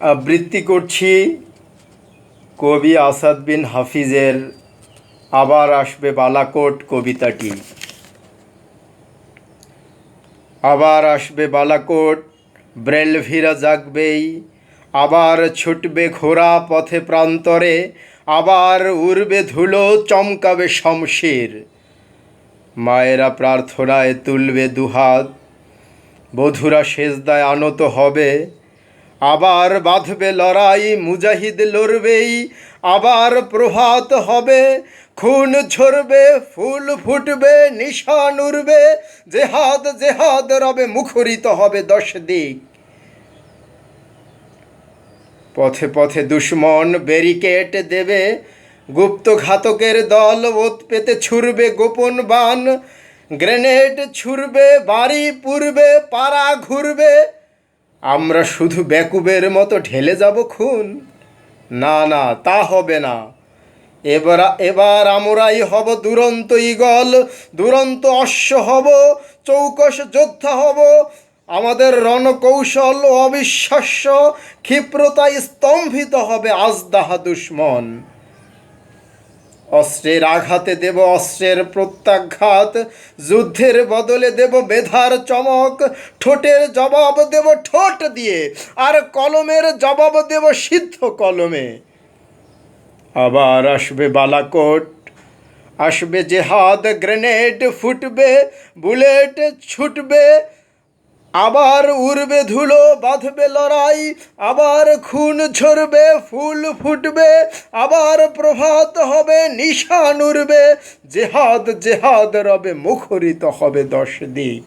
আবৃত্তি করছি। কবি আসাদ বিন হাফিজের আবার আসবে বালাকোট কবিতাটি। আবার আসবে বালাকোট, ব্রেলভিরা জাগবেই। আবার ছুটবে ঘোড়া পথে প্রান্তরে। আবার উড়বে ধুলো, চমকাবে শমশির। মায়েরা প্রার্থনায় তুলবে দুহাত। বধুরা সেজদায় আনত হবে। আবার বাঁধবে লড়াই, মুজাহিদ লড়বেই, আবার প্রভাত হবে, খুন ঝরবে, ফুল ফুটবে, নিশান উড়বে, জেহাদ জেহাদ রবে, মুখরিত হবে দশ দিক। পথে পথে দুশ্মন ব্যারিকেড দেবে, গুপ্ত ঘাতকের দল ওত পেতে ছুড়বে গোপন বান, গ্রেনেড ছুড়বে, বাড়ি পুরবে পাড়া ঘুরবে আমরা শুধু বেকুবের মতো ঢেলে যাব খুন। না না, তা হবে না। এবার এবার আমরাই হব দুরন্ত ইগল দুরন্ত অশ্ব হব চৌকস যোদ্ধা হব। আমাদের রণকৌশল অবিশ্বাস্য, ক্ষিপ্রতায় স্তম্ভিত হবে আজদাহা দুশ্মন। অস্ত্রের আঘাতে দেব অস্ত্রের প্রত্যাঘাত, যুদ্ধের বদলে দেব বেধার চমক, ঠোঁটের জবাব দেব ঠোঁট দিয়ে, আর কলমের জবাব দেব সিদ্ধ কলমে। আবার আসবে বালাকোট, আসবে জেহাদ, গ্রেনেড ফুটবে, বুলেট ছুটবে আবার উড়বে ধুলো, বাঁধবে লড়াই, আবার খুন ঝরবে, ফুল ফুটবে, আবার প্রভাত হবে, নিশান উড়বে। জেহাদ জেহাদ রবে, মুখরিত হবে দশ দিক।